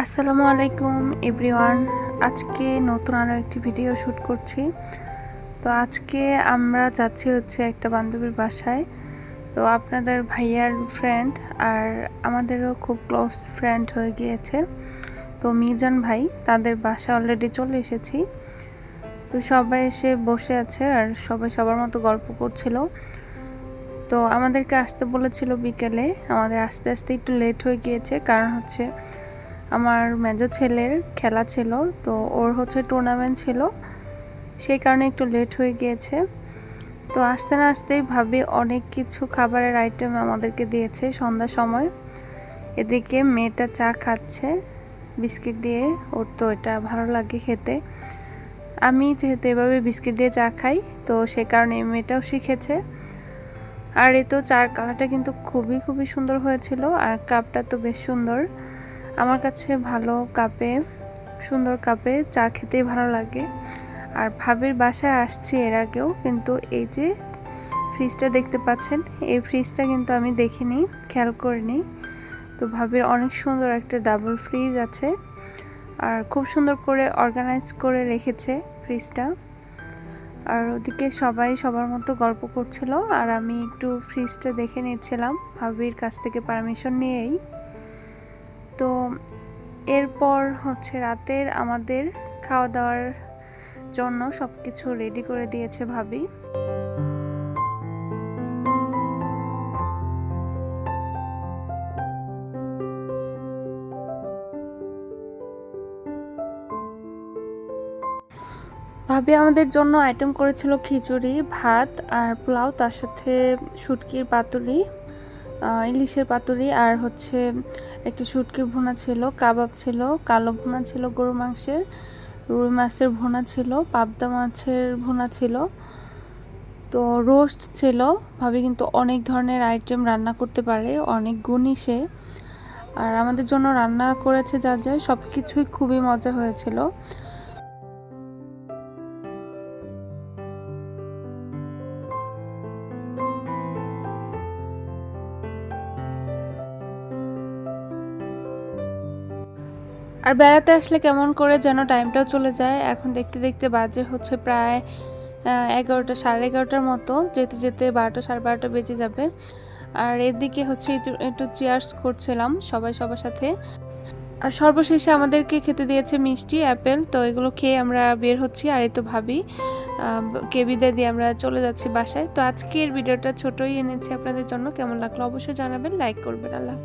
আসসালামু আলাইকুম, এভরিওয়ান। আজকে নতুন আরও একটি ভিডিও শ্যুট করছি। তো আজকে আমরা যাচ্ছি হচ্ছে একটা বান্ধবীর বাসায়। তো আপনাদের ভাইয়ার ফ্রেন্ড আর আমাদেরও খুব ক্লোজ ফ্রেন্ড হয়ে গিয়েছে। তো মিজান ভাই, তাদের বাসা অলরেডি চলে এসেছি। তো সবাই এসে বসে আছে আর সবাই সবার মতো গল্প করছিল। তো আমাদেরকে আসতে বলেছিল বিকেলে। আমাদের আস্তে আস্তে একটু লেট হয়ে গিয়েছে, কারণ হচ্ছে আমার মেজো ছেলের খেলা ছিল, তো ওর হচ্ছে টুর্নামেন্ট ছিল। সেই কারণে একটু লেট হয়ে গিয়েছে। তো আসতে না আসতেই ভাবি অনেক কিছু খাবারের আইটেম আমাদেরকে দিয়েছে সন্ধ্যার সময়। এদিকে মেয়েটা চা খাচ্ছে, বিস্কিট দিয়ে। ওর তো এটা ভালো লাগে খেতে। আমি যেহেতু এভাবে বিস্কিট দিয়ে চা খাই, তো সে কারণে মেয়েটাও শিখেছে। আর এ তো চার কালারটা কিন্তু খুবই খুবই সুন্দর হয়েছিল, আর কাপটা তো বেশ সুন্দর। আমার কাছে ভালো কাপে, সুন্দর কাপে চা খেতেই ভালো লাগে। আর ভাবির বাসায় আসছি এর আগেও, কিন্তু এই যে ফ্রিজটা দেখতে পাচ্ছেন, এই ফ্রিজটা কিন্তু আমি দেখিনি, খেয়াল করিনি। তো ভাবির অনেক সুন্দর একটা ডাবল ফ্রিজ আছে। আর খুব সুন্দর করে অর্গানাইজ করে রেখেছে ফ্রিজটা আর ওদিকে সবাই সবার মতো গল্প করছিল, আর আমি একটু ফ্রিজটা দেখে নিচ্ছিলাম, ভাবির কাছ থেকে পারমিশন নিয়েই। এরপর হচ্ছে রাতের আমাদের খাওয়া দাওয়ার জন্য সব কিছু রেডি করে দিয়েছে ভাবি। ভাবি আমাদের জন্য আইটেম করেছিল খিচুড়ি, ভাত আর পোলাও, তার সাথে শুটকির পাতুরি ইলিশের পাতুরি আর হচ্ছে একটি শুটকির ভুনা ছিল, কাবাব ছিল, কালো ভুনা ছিল, গরু মাংসের, রুই মাছের ভুনা ছিল, পাবদা মাছের ভুনা ছিল। তো রোস্ট ছিল, ভাবি কিন্তু অনেক ধরনের আইটেম রান্না করতে পারে, অনেক গুণই সে। আর আমাদের জন্য রান্না করেছে যা যা সব কিছুই খুবই মজা হয়েছিল। আর বেড়াতে আসলে কেমন করে যেন টাইমটাও চলে যায়। এখন দেখতে দেখতে বাজে হচ্ছে প্রায় এগারোটা, সাড়ে এগারোটার মতো। যেতে যেতে বারোটা, সাড়ে বারোটা বেজে যাবে। আর এদিকে হচ্ছে একটু চেয়ার্স করছিলাম সবাই সবার সাথে। আর সর্বশেষে আমাদেরকে খেতে দিয়েছে মিষ্টি অ্যাপেল তো এগুলো খেয়ে আমরা বের হচ্ছি। আর এই তো ভাবি কে বিদায় দিয়ে আমরা চলে যাচ্ছি বাসায়। তো আজকের ভিডিওটা ছোটই এনেছি আপনাদের জন্য। কেমন লাগল অবশ্যই জানাবেন। লাইক করবেন। আল্লাহ